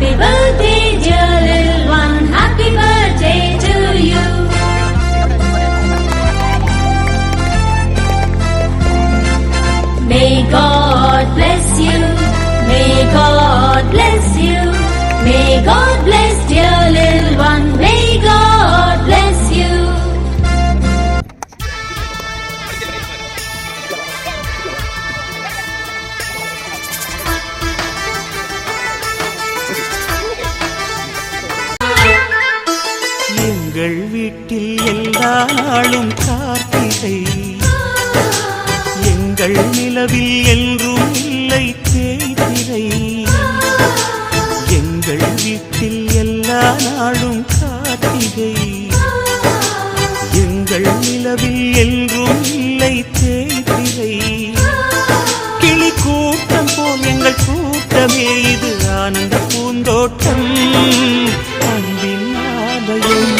Happy birthday, dear little one. Happy birthday to you. May God bless you. May God bless you. May God bless dear little one. எங்கள் வீட்டில் எல்லா நாளும் கார்த்திகை. எங்கள் நிலவில் என்றும் இல்லை தேய்திரை. எங்கள் வீட்டில் எல்லா நாளும் கார்த்திகை. எங்கள் நிலவில் என்றும் இல்லை தேய்திரை. கிளி கூட்டம் போல் எங்கள் கூட்டமே இது ஆனந்த பூந்தோட்டம். அன்பின் ஆலயம்.